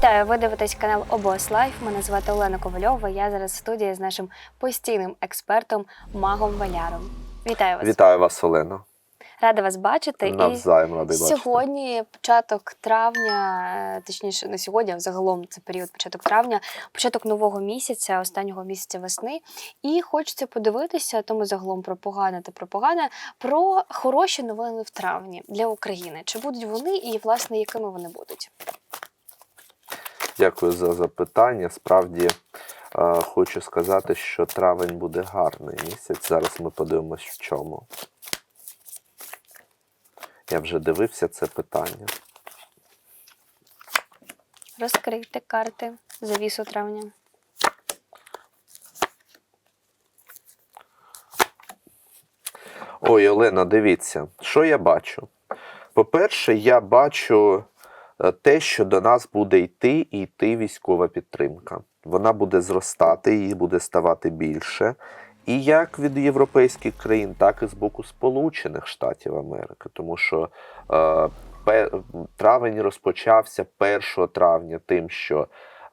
Вітаю! Ви дивитесь канал Обос Лайф. Мене звати Олена Ковальова. Я зараз в студії з нашим постійним експертом Магом Валяром. Вітаю вас! Вітаю вас, Олено. Рада вас бачити. Навзаєм радий бачити. Сьогодні початок травня, е, точніше, не сьогодні, а загалом це період початок травня, початок нового місяця, останнього місяця весни. І хочеться подивитися, тому загалом про погане та про погане, про хороші новини в травні для України. Чи будуть вони і, власне, якими вони будуть? Дякую за запитання. Справді е, хочу сказати, що травень буде гарний місяць. Зараз ми подивимось в чому. Я вже дивився це питання. Розкрийте карти завісу травня. Ой, Олена, дивіться, що я бачу? По-перше, я бачу те, що до нас буде йти і йти військова підтримка. Вона буде зростати, її буде ставати більше. І як від європейських країн, так і з боку Сполучених Штатів Америки. Тому що е, травень розпочався 1 травня тим, що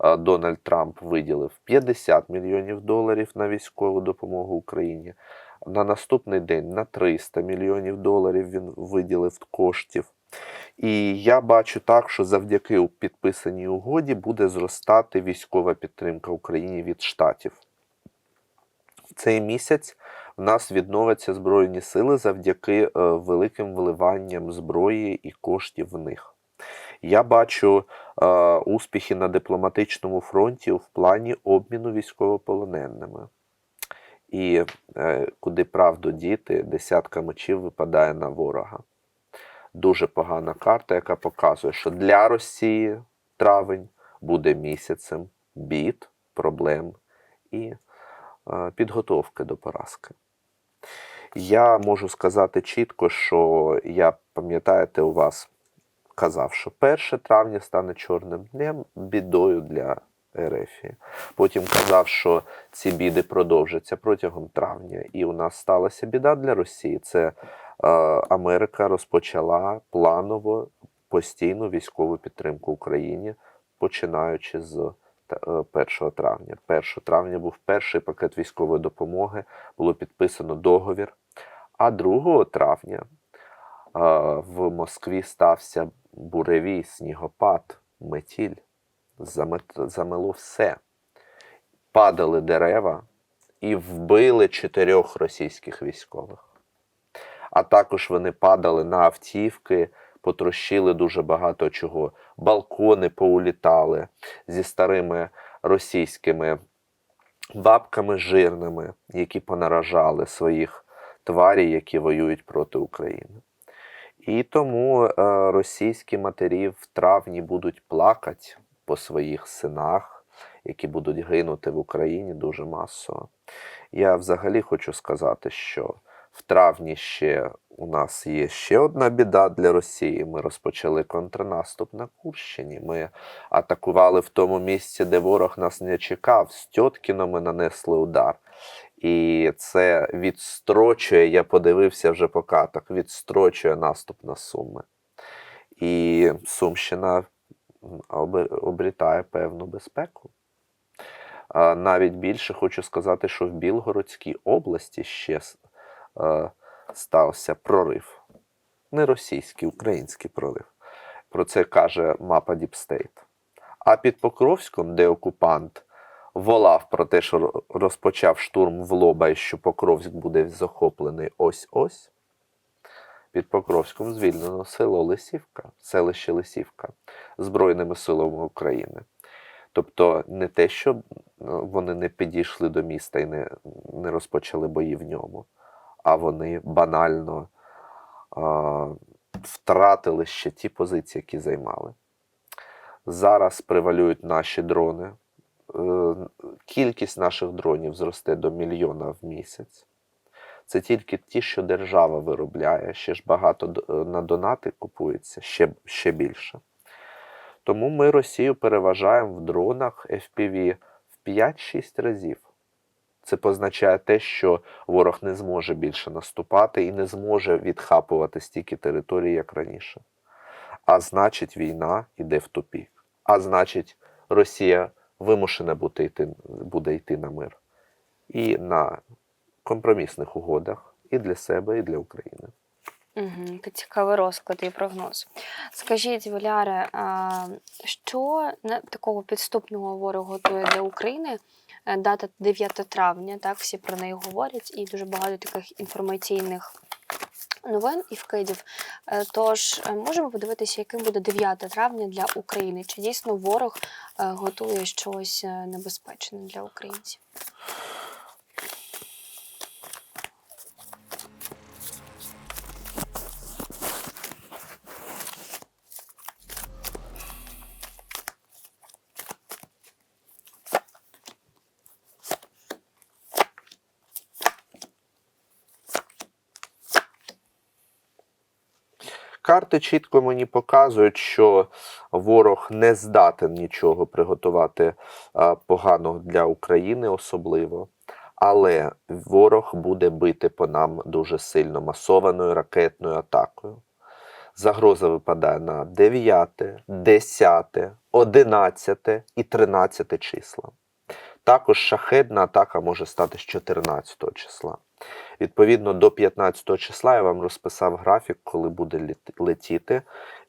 е, Дональд Трамп виділив 50 мільйонів доларів на військову допомогу Україні. На наступний день на 300 мільйонів доларів він виділив коштів. І я бачу так, що завдяки підписаній угоді буде зростати військова підтримка Україні від штатів. В цей місяць в нас відновляться Збройні сили завдяки е, великим вливанням зброї і коштів в них. Я бачу е, успіхи на дипломатичному фронті в плані обміну військовополоненими. І е, куди правду діти, десятка мечів випадає на ворога. Дуже погана карта, яка показує, що для Росії травень буде місяцем бід, проблем і е, підготовки до поразки. Я можу сказати чітко, що я, пам'ятаєте, у вас казав, що 1 травня стане чорним днем, бідою для РФ. Потім казав, що ці біди продовжаться протягом травня, і у нас сталася біда для Росії. Це Америка розпочала планово постійну військову підтримку Україні, починаючи з е, 1 травня. 1 травня був перший пакет військової допомоги, було підписано договір. А 2 травня е, в Москві стався буревій, снігопад, метіль. Замело все. Падали дерева і вбили чотирьох російських військових. А також вони падали на автівки, потрощили дуже багато чого. Балкони поулітали зі старими російськими бабками жирними, які понаражали своїх тварів, які воюють проти України. І тому е, російські матері в травні будуть плакати по своїх синах, які будуть гинути в Україні дуже масово. Я взагалі хочу сказати, що в травні ще у нас є ще одна біда для Росії. Ми розпочали контрнаступ на Курщині. Ми атакували в тому місці, де ворог нас не чекав. З Тьоткіно ми нанесли удар. І це відстрочує, я подивився вже по картах, відстрочує наступ на Суми. І Сумщина обрітає певну безпеку. Навіть більше хочу сказати, що в Білгородській області ще е, стався прорив. Не російський, український прорив. Про це каже мапа Діпстейт. А під Покровськом, де окупант волав про те, що розпочав штурм в лоба і що Покровськ буде захоплений ось-ось. Під Покровськом звільнено село Лисівка, селище Лисівка Збройними силами України. Тобто не те, що е, вони не підійшли до міста і не, не розпочали бої в ньому, а вони банально а, втратили ще ті позиції, які займали. Зараз превалюють наші дрони. Е, Кількість наших дронів зросте до мільйона в місяць. Це тільки ті, що держава виробляє. Ще ж багато е, на донати купується, ще, ще більше. Тому ми Росію переважаємо в дронах FPV в 5-6 разів. Це позначає те, що ворог не зможе більше наступати і не зможе відхапувати стільки територій, як раніше. А значить, війна йде в тупік. а значить, Росія вимушена буде йти, буде йти на мир і на компромісних угодах і для себе, і для України. Угу, цікавий розклад і прогноз. Скажіть, Валяре, що такого підступного ворог готує для України? Е, Дата 9 травня, так, всі про неї говорять, і дуже багато таких інформаційних новин і вкидів. Е, Тож е, можемо подивитися, яким буде 9 травня для України. Чи дійсно ворог готує щось небезпечне для українців? Карти чітко мені показують, що ворог не здатен нічого приготувати а, поганого для України, особливо. Але ворог буде бити по нам дуже сильно масованою ракетною атакою. Загроза випадає на 9, 10, 11 і 13 числа. Також шахедна атака може стати з 14 числа. Відповідно до 15 числа я вам розписав графік, коли буде летіти.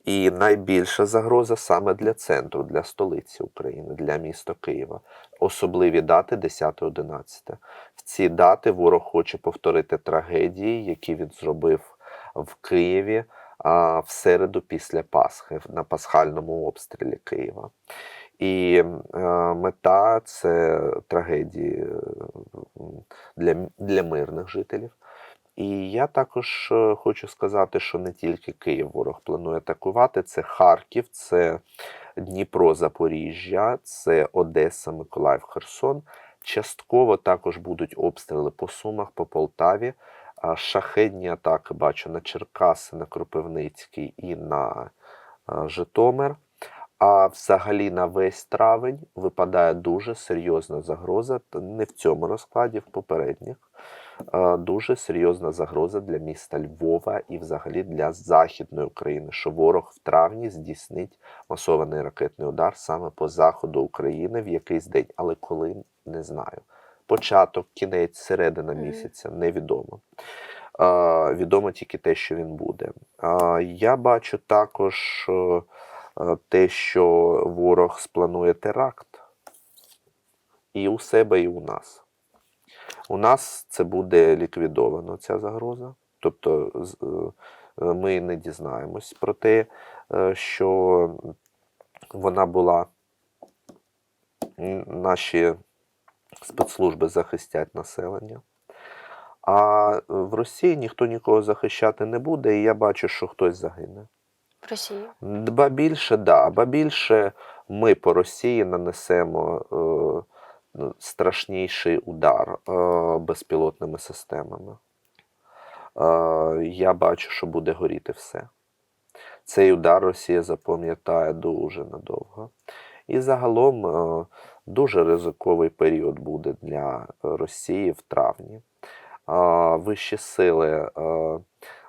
І найбільша загроза саме для центру, для столиці України, для міста Києва. Особливі дати 10-11. В ці дати ворог хоче повторити трагедії, які він зробив в Києві в середу після Пасхи на пасхальному обстрілі Києва. І е, мета це трагедії е, для, для мирних жителів. І я також е, хочу сказати, що не тільки Київ ворог планує атакувати, це Харків, це Дніпро, Запоріжжя, це Одеса, Миколаїв, Херсон. Частково також будуть обстріли по Сумах, по Полтаві. Шахедні атаки бачу на Черкаси, на Кропивницький і на Житомир. А взагалі на весь травень випадає дуже серйозна загроза, не в цьому розкладі, в попередніх. Дуже серйозна загроза для міста Львова і взагалі для Західної України, що ворог в травні здійснить масований ракетний удар саме по заходу України в якийсь день, але коли не знаю. Початок, кінець, середина місяця невідомо. Відомо тільки те, що він буде. Я бачу також е, те, що ворог спланує теракт і у себе, і у нас. У нас це буде ліквідовано, ця загроза. Тобто е, ми не дізнаємось про те, е, що вона була. Наші спецслужби захистять населення. А в Росії ніхто нікого захищати не буде, і я бачу, що хтось загине. Росії? Ба більше, да, ба більше ми по Росії нанесемо е, ну, страшніший удар е, безпілотними системами. Е, я бачу, що буде горіти все. Цей удар Росія запам'ятає дуже надовго. І загалом е, дуже ризиковий період буде для Росії в травні. Е, Вищі сили е,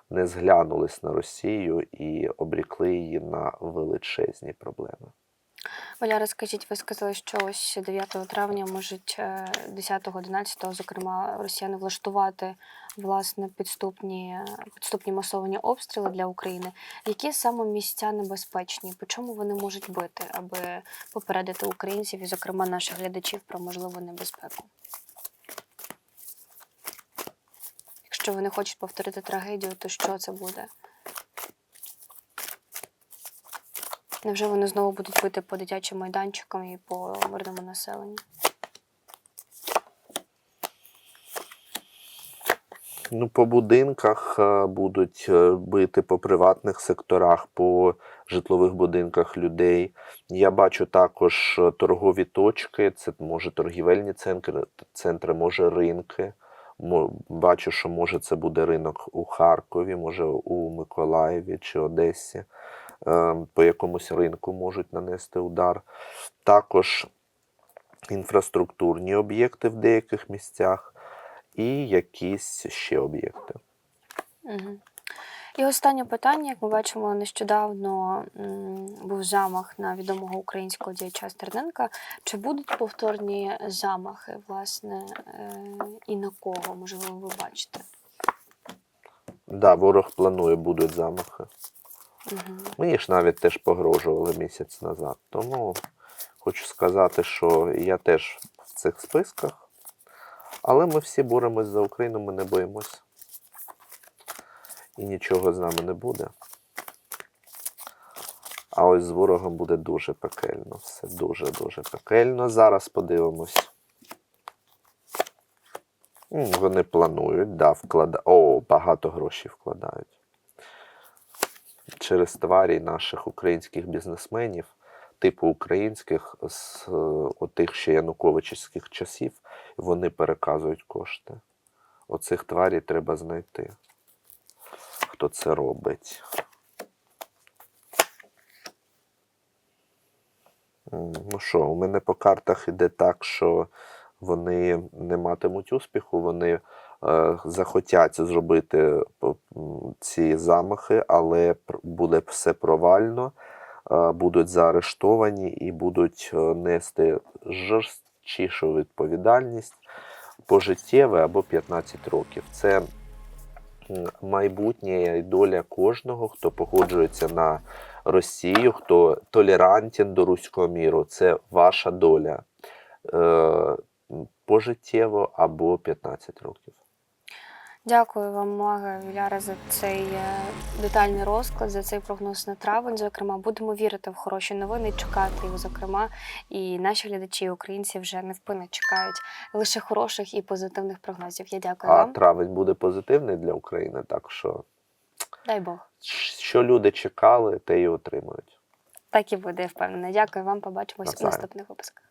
не зглянулись на Росію і обрікли її на величезні проблеми. Валяра, скажіть, ви сказали, що ось 9 травня можуть е, 10-11, зокрема, росіяни влаштувати власне підступні, підступні масовані обстріли для України. Які саме місця небезпечні? По чому вони можуть бити, аби попередити українців і, зокрема, наших глядачів про можливу небезпеку? Якщо вони хочуть повторити трагедію, то що це буде? Невже вони знову будуть бити по дитячим майданчикам і по мирному населенню? Ну, по будинках е, будуть е, бити по приватних секторах, по житлових будинках людей. Я бачу також е, торгові точки, це може торгівельні центри, центри може ринки. Бачу, що може це буде ринок у Харкові, може у Миколаєві чи Одесі. Е, По якомусь ринку можуть нанести удар. Також інфраструктурні об'єкти в деяких місцях і якісь ще об'єкти. Угу. І останнє питання, як ми бачимо, нещодавно був замах на відомого українського діяча Стерненка. Чи будуть повторні замахи, власне, е, і на кого, можливо, ви бачите? Да, ворог планує, будуть замахи. Угу. Мені ж навіть теж погрожували місяць назад. Тому хочу сказати, що я теж в цих списках. Але ми всі боремось за Україну, ми не боїмося. І нічого з нами не буде. А ось з ворогом буде дуже пекельно. Все дуже-дуже пекельно. Зараз подивимось. Вони планують, да, вклада... О, багато грошей вкладають через тварі наших українських бізнесменів, типу українських з е, отих ще януковичівських часів, вони переказують кошти. Оцих тварій треба знайти. Хто це робить? Ну що, у мене по картах іде так, що вони не матимуть успіху, вони е, захотять зробити ці замахи, але буде все провально, е, будуть заарештовані і будуть е, нести жорсткішу відповідальність пожиттєве або 15 років. Це майбутнє і доля кожного, хто погоджується на Росію, хто толерантен до руського міру. Це ваша доля. Е, пожиттєво або 15 років. Дякую вам, Мага Віляра, за цей е, детальний розклад, за цей прогноз на травень. Зокрема, будемо вірити в хороші новини, чекати його, зокрема. І наші глядачі, і українці вже невпинно чекають лише хороших і позитивних прогнозів. Я дякую А вам. травень буде позитивний для України, так що Дай Бог. що люди чекали, те і отримують. Так і буде, я впевнена. Дякую вам. Побачимось у наступних випусках.